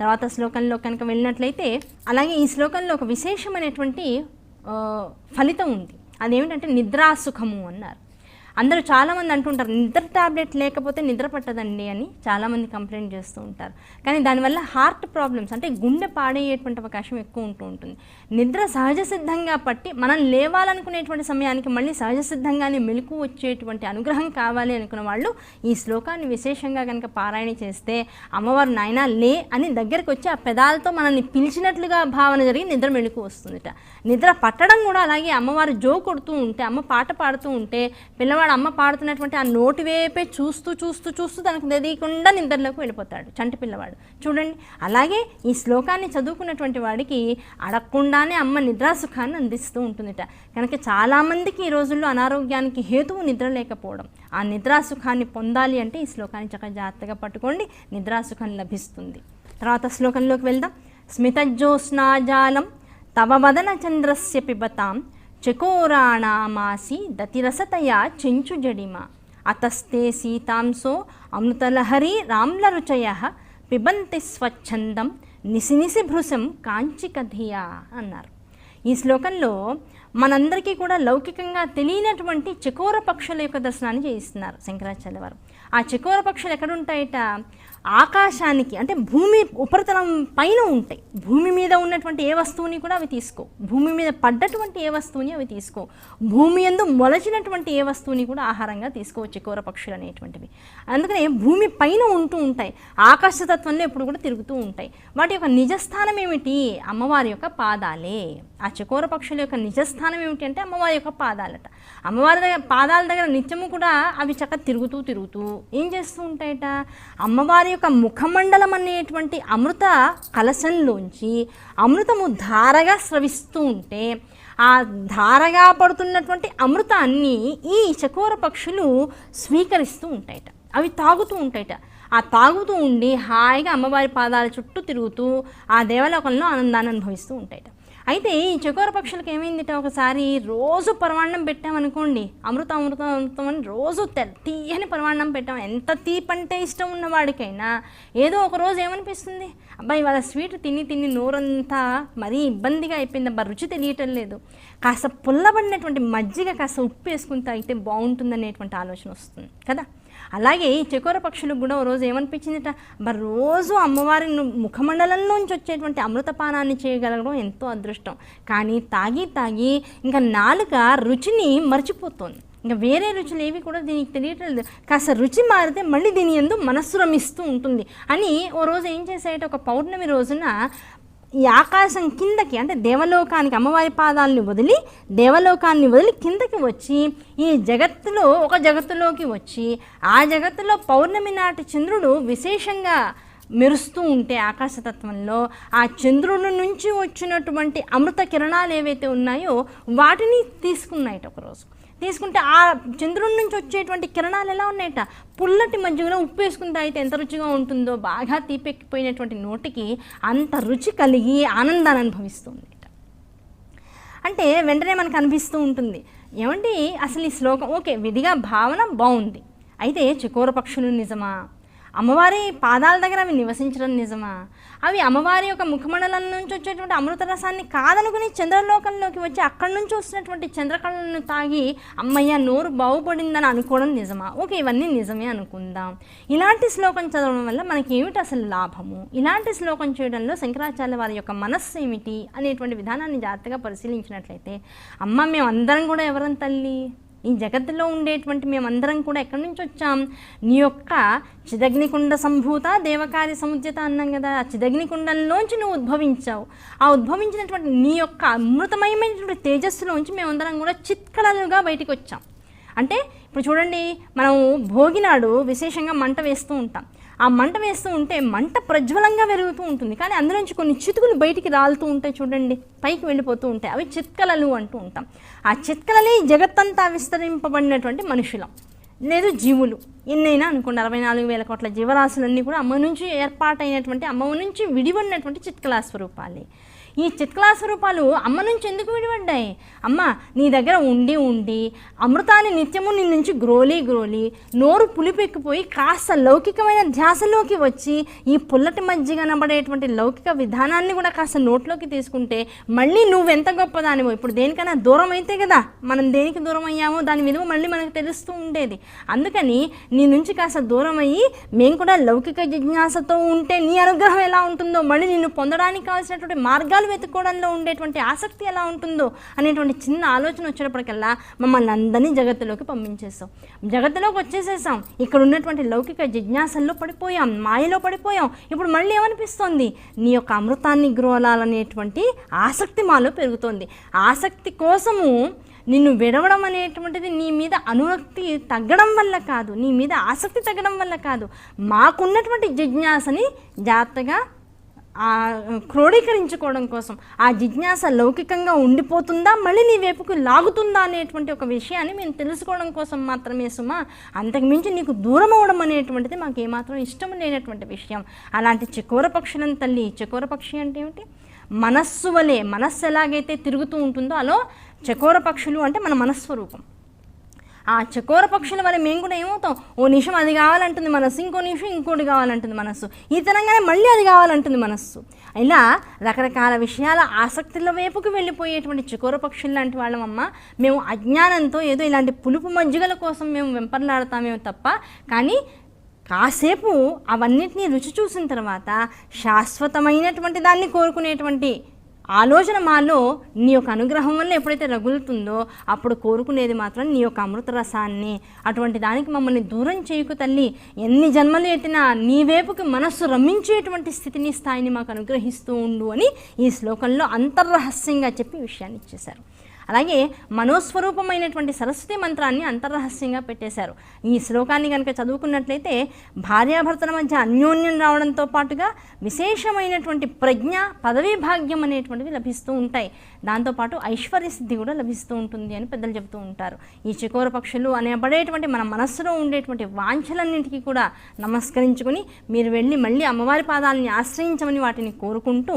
తర్వాత శ్లోకంలో కనుక వెళ్ళినట్లయితే అలాగే ఈ శ్లోకంలో ఒక విశేషమైనటువంటి ఫలితం ఉంది. అదేమిటంటే నిద్రాసుఖము అన్నారు. అందరూ చాలామంది అంటుంటారు నిద్ర టాబ్లెట్ లేకపోతే నిద్ర పట్టదండి అని చాలామంది కంప్లైంట్ చేస్తూ ఉంటారు. కానీ దానివల్ల హార్ట్ ప్రాబ్లమ్స్ అంటే గుండె పాడయ్యేటువంటి అవకాశం ఎక్కువ ఉంటూ ఉంటుంది. నిద్ర సహజ సిద్ధంగా పట్టి మనం లేవాలనుకునేటువంటి సమయానికి మళ్ళీ సహజ సిద్ధంగానే మెలకు వచ్చేటువంటి అనుగ్రహం కావాలి అనుకున్న వాళ్ళు ఈ శ్లోకాన్ని విశేషంగా కనుక పారాయణ చేస్తే అమ్మవారు నాయన లే అని దగ్గరికి వచ్చి ఆ పెదాలతో మనల్ని పిలిచినట్లుగా భావన జరిగి నిద్ర మెలకు వస్తుందిట. నిద్ర పట్టడం కూడా అలాగే అమ్మవారు జో కొడుతూ ఉంటే అమ్మ పాట పాడుతూ ఉంటే పిల్లవాడు అమ్మ పాడుతున్నటువంటి ఆ నోటి వేపే చూస్తూ చూస్తూ చూస్తూ తనకు తెలియకుండా నిద్రలోకి వెళ్ళిపోతాడు. చంటి పిల్లవాడు. చూడండి అలాగే ఈ శ్లోకాన్ని చదువుకున్నటువంటి వాడికి అడగకుండానే అమ్మ నిద్రాసుఖాన్ని అందిస్తూ ఉంటుందిట. కనుక చాలామందికి ఈ రోజుల్లో అనారోగ్యానికి హేతువు నిద్ర లేకపోవడం. ఆ నిద్రాసుఖాన్ని పొందాలి అంటే ఈ శ్లోకాన్ని చక్కగా జాగ్రత్తగా పట్టుకోండి. నిద్రాసుఖం లభిస్తుంది. తర్వాత శ్లోకంలోకి వెళ్దాం. స్మితజ్యోత్స్నాజాలం తవ వదన చంద్రస్య పిబతాం. చకోరాణామాసి దతిరసతయా చెంచు జడిమ. అతస్తే సీతాంసో అమృతలహరి రామ్లరుచయ పిబంతి స్వచ్ఛందం నిసినిసి భృశం కాంచికధియా అన్నారు. ఈ శ్లోకంలో మనందరికీ కూడా లౌకికంగా తెలియనటువంటి చకోర పక్షుల యొక్క దర్శనాన్ని చేయిస్తున్నారు శంకరాచార్య వారు. ఆ చకోర పక్షులు ఎక్కడుంటాయట? ఆకాశానికి అంటే భూమి ఉపరితలం పైన ఉంటాయి. భూమి మీద ఉన్నటువంటి ఏ వస్తువుని కూడా అవి తీసుకో. భూమి మీద పడ్డటువంటి ఏ వస్తువుని అవి తీసుకో. భూమి ఎందు మొలచినటువంటి ఏ వస్తువుని కూడా ఆహారంగా తీసుకోవచ్చు చకోర పక్షులు అనేటువంటివి. అందుకనే భూమి పైన ఉంటూ ఉంటాయి. ఆకాశతత్వంలో ఎప్పుడు కూడా తిరుగుతూ ఉంటాయి. వాటి యొక్క నిజస్థానం ఏమిటి? అమ్మవారి యొక్క పాదాలే. ఆ చకోర పక్షుల యొక్క నిజస్థానం స్థానం ఏమిటంటే అమ్మవారి యొక్క పాదాలట. అమ్మవారి దగ్గర పాదాల దగ్గర నిత్యము కూడా అవి చక్కగా తిరుగుతూ తిరుగుతూ ఏం చేస్తూ ఉంటాయట? అమ్మవారి యొక్క ముఖమండలం అనేటువంటి అమృత కలశంలోంచి అమృతము ధారగా స్రవిస్తూ ఉంటే ఆ ధారగా పడుతున్నటువంటి అమృతాన్ని ఈ చకోర పక్షులు స్వీకరిస్తూ ఉంటాయట. అవి తాగుతూ ఉంటాయట. ఆ తాగుతూ ఉండి హాయిగా అమ్మవారి పాదాల చుట్టూ తిరుగుతూ ఆ దేవలోకంలో ఆనందాన్ని అనుభవిస్తూ ఉంటాయట. అయితే ఈ చకోర పక్షులకు ఏమైందిట? ఒకసారి రోజు పరమాన్నం పెట్టామనుకోండి అమృతం అమృతం అమృతం అని రోజు తె- తీయని పరమాన్నం పెట్టాం. ఎంత తీపంటే ఇష్టం ఉన్నవాడికైనా ఏదో ఒక రోజు ఏమనిపిస్తుంది? అబ్బాయి వాళ్ళ స్వీట్ తిని తిని నోరంతా మరీ ఇబ్బందిగా అయిపోయింది. అబ్బా రుచి తెలియటం లేదు. కాస్త పుల్లబడినటువంటి మజ్జిగ కాస్త ఉప్పు వేసుకుని తాగితే బాగుంటుందనేటువంటి ఆలోచన వస్తుంది కదా? అలాగే ఈ చకోర పక్షులకు కూడా ఓ రోజు ఏమనిపించిందిట? మరి రోజు అమ్మవారి ముఖమండలం ముఖమండలంలోంచి వచ్చేటువంటి అమృతపానాన్ని చేయగలగడం ఎంతో అదృష్టం. కానీ తాగి తాగి ఇంకా నాలుక రుచిని మర్చిపోతోంది. ఇంకా వేరే రుచులు ఏవి కూడా దీనికి తెలియటం లేదు కాస్త రుచి మారితే మళ్ళీ దీని ఎందు మనస్సు రమిస్తూ ఉంటుంది. అని ఓ రోజు ఏం చేసాయట ఒక పౌర్ణమి రోజున ఈ ఆకాశం కిందకి అంటే దేవలోకానికి అమ్మవారి పాదాలని వదిలి దేవలోకాన్ని వదిలి కిందకి వచ్చి ఈ జగత్తులో ఒక జగత్తులోకి వచ్చి ఆ జగత్తులో పౌర్ణమి నాటి చంద్రుడు విశేషంగా మెరుస్తూ ఉంటే ఆకాశతత్వంలో ఆ చంద్రుడి నుంచి వచ్చినటువంటి అమృత కిరణాలు ఏవైతే ఉన్నాయో వాటిని తీసుకున్నాయట ఒకరోజు. తీసుకుంటే ఆ చంద్రుడి నుంచి వచ్చేటువంటి కిరణాలు ఎలా ఉన్నాయట? పుల్లటి మజ్జిగలో ఉప్పు వేసుకుని తాగితే ఎంత రుచిగా ఉంటుందో బాగా తీపెక్కిపోయినటువంటి నోటికి అంత రుచి కలిగి ఆనందాన్ని అనుభవిస్తుంది అంటే వెంటనే మనకు అనిపిస్తూ ఉంటుంది ఏమండి అసలు ఈ శ్లోకం ఓకే విధిగా భావన బాగుంది అయితే చకోర పక్షులు నిజమా? అమ్మవారి పాదాల దగ్గర అవి నివసించడం నిజమా? అవి అమ్మవారి యొక్క ముఖమండలం నుంచి వచ్చేటువంటి అమృత రసాన్ని కాదనుకుని చంద్రలోకంలోకి వచ్చి అక్కడి నుంచి వస్తున్నటువంటి చంద్రకళలను తాగి అమ్మయ్య నోరు బాగుపడిందని అనుకోవడం నిజమా? ఓకే ఇవన్నీ నిజమే అనుకుందాం. ఇలాంటి శ్లోకం చదవడం వల్ల మనకి ఏమిటి అసలు లాభము? ఇలాంటి శ్లోకం చేయడంలో శంకరాచార్య వారి యొక్క మనస్సు ఏమిటి అనేటువంటి విధానాన్ని జాగ్రత్తగా పరిశీలించినట్లయితే అమ్మ మేము అందరం కూడా ఎవరం తల్లి? ఈ జగత్తులో ఉండేటువంటి మేమందరం కూడా ఎక్కడి నుంచి వచ్చాం? నీ యొక్క చిదగ్నికుండ సంభూత దేవకార్య సముద్యత అన్నాం కదా ఆ చిదగ్నికుండంలోంచి నువ్వు ఉద్భవించావు. ఆ ఉద్భవించినటువంటి నీ యొక్క అమృతమయమైనటువంటి తేజస్సులోంచి మేమందరం కూడా చిత్కళలుగా బయటికి వచ్చాం అంటే ఇప్పుడు చూడండి మనం భోగినాడు విశేషంగా మంట వేస్తూ ఉంటాం. ఆ మంట వేస్తూ ఉంటే మంట ప్రజ్వలంగా పెరుగుతూ ఉంటుంది. కానీ అందులోంచి కొన్ని చితుకులు బయటికి రాలుతూ ఉంటాయి చూడండి. పైకి వెళ్ళిపోతూ ఉంటాయి. అవి చిత్కలలు అంటూ ఉంటాం. ఆ చిత్కలలే జగత్తంతా విస్తరింపబడినటువంటి మనుషులం. లేదు జీవులు. ఎన్నైనా అనుకోండి అరవై నాలుగు వేల కోట్ల జీవరాశులన్నీ కూడా అమ్మ నుంచి ఏర్పాటైనటువంటి అమ్మ నుంచి విడిపడినటువంటి చిత్కలా స్వరూపాలే. ఈ చిత్కళా స్వరూపాలు అమ్మ నుంచి ఎందుకు విడిపడ్డాయి అమ్మ నీ దగ్గర ఉండి ఉండి అమృతాన్ని నిత్యము నీ నుంచి గ్రోలి గ్రోలి నోరు పులిపెక్కిపోయి కాస్త లౌకికమైన ధ్యాసలోకి వచ్చి ఈ పుల్లటి మధ్య కనబడేటువంటి లౌకిక విధానాన్ని కూడా కాస్త నోట్లోకి తీసుకుంటే మళ్ళీ నువ్వెంత గొప్పదానివో ఇప్పుడు దేనికైనా దూరం అయితే కదా మనం దేనికి దూరం అయ్యామో దాని విలువ మళ్ళీ మనకు తెలుస్తూ ఉండేది. అందుకని నీ నుంచి కాస్త దూరం అయ్యి మేము కూడా లౌకిక జిజ్ఞాసతో ఉంటే నీ అనుగ్రహం ఎలా ఉంటుందో మళ్ళీ నిన్ను పొందడానికి కావాల్సినటువంటి మార్గాలు వెతుక్కోవడంలో ఉండేటువంటి ఆసక్తి ఎలా ఉంటుందో అనేటువంటి చిన్న ఆలోచన వచ్చేటప్పటికల్లా మమ్మల్ని అందరినీ జగత్తులోకి పంపించేస్తాం జగత్తులోకి వచ్చేసేసాం. ఇక్కడ ఉన్నటువంటి లౌకిక జిజ్ఞాసల్లో పడిపోయాం మాయలో పడిపోయాం. ఇప్పుడు మళ్ళీ ఏమనిపిస్తోంది? నీ యొక్క అమృతాన్ని గ్రోలాలనేటువంటి ఆసక్తి మాలో పెరుగుతోంది. ఆసక్తి కోసము నిన్ను విడవడం అనేటువంటిది నీ మీద అనురక్తి తగ్గడం వల్ల కాదు నీ మీద ఆసక్తి తగ్గడం వల్ల కాదు. మాకున్నటువంటి జిజ్ఞాసని జాగ్రత్తగా క్రోడీకరించుకోవడం కోసం. ఆ జిజ్ఞాస లౌకికంగా ఉండిపోతుందా మళ్ళీ నీ వైపుకు లాగుతుందా అనేటువంటి ఒక విషయాన్ని మేము తెలుసుకోవడం కోసం మాత్రమే సుమా. అంతకుమించి నీకు దూరం అవడం అనేటువంటిది మాకు ఏమాత్రం ఇష్టం లేనటువంటి విషయం. అలాంటి చకోర పక్షులను తల్లి చకోర పక్షి అంటే ఏమిటి? మనస్సు వలె మనస్సు ఎలాగైతే తిరుగుతూ ఉంటుందో అలో చకోర పక్షులు అంటే మన మనస్వరూపం. ఆ చకోర పక్షుల వల్ల మేము కూడా ఏమవుతాం? ఓ నిమిషం అది కావాలంటుంది మనస్సు ఇంకో నిమిషం ఇంకోటి కావాలంటుంది మనస్సు. ఈ తరంగానే మళ్ళీ అది కావాలంటుంది మనస్సు. ఇలా రకరకాల విషయాల ఆసక్తుల వైపుకు వెళ్ళిపోయేటువంటి చకోర పక్షులు లాంటి వాళ్ళమమ్మ మేము అజ్ఞానంతో ఏదో ఇలాంటి పులుపు మజ్జిగల కోసం మేము వెంపర్లాడతామేమో తప్ప కానీ కాసేపు అవన్నిటినీ రుచి చూసిన తర్వాత శాశ్వతమైనటువంటి దాన్ని కోరుకునేటువంటి ఆలోచన మాలో నీ యొక్క అనుగ్రహం వల్ల ఎప్పుడైతే రగులుతుందో అప్పుడు కోరుకునేది మాత్రం నీ యొక్క అమృత రసాన్ని. అటువంటి దానికి మమ్మల్ని దూరం చేయకు తల్లి. ఎన్ని జన్మలు ఎత్తినా నీ వైపుకి మనస్సు రమించేటువంటి స్థితిని స్థాయిని మాకు అనుగ్రహిస్తూ ఉండు అని ఈ శ్లోకంలో అంతర్రహస్యంగా చెప్పి విషయాన్ని ఇచ్చేశారు. అలాగే మనోస్వరూపమైనటువంటి సరస్వతి మంత్రాన్ని అంతర్రహస్యంగా పెట్టేశారు. ఈ శ్లోకాన్ని కనుక చదువుకున్నట్లయితే భార్యాభర్తల మధ్య అన్యోన్యం రావడంతో పాటుగా విశేషమైనటువంటి ప్రజ్ఞ పదవీ భాగ్యం అనేటువంటివి లభిస్తూ ఉంటాయి. దాంతోపాటు ఐశ్వర్య సిద్ధి కూడా లభిస్తూ ఉంటుంది అని పెద్దలు చెబుతూ ఉంటారు. ఈ చికోర పక్షులు అనేబడేటువంటి మన మనస్సులో ఉండేటువంటి వాంఛలన్నింటికి కూడా నమస్కరించుకొని మీరు వెళ్ళి మళ్ళీ అమ్మవారి పాదాలని ఆశ్రయించమని వాటిని కోరుకుంటూ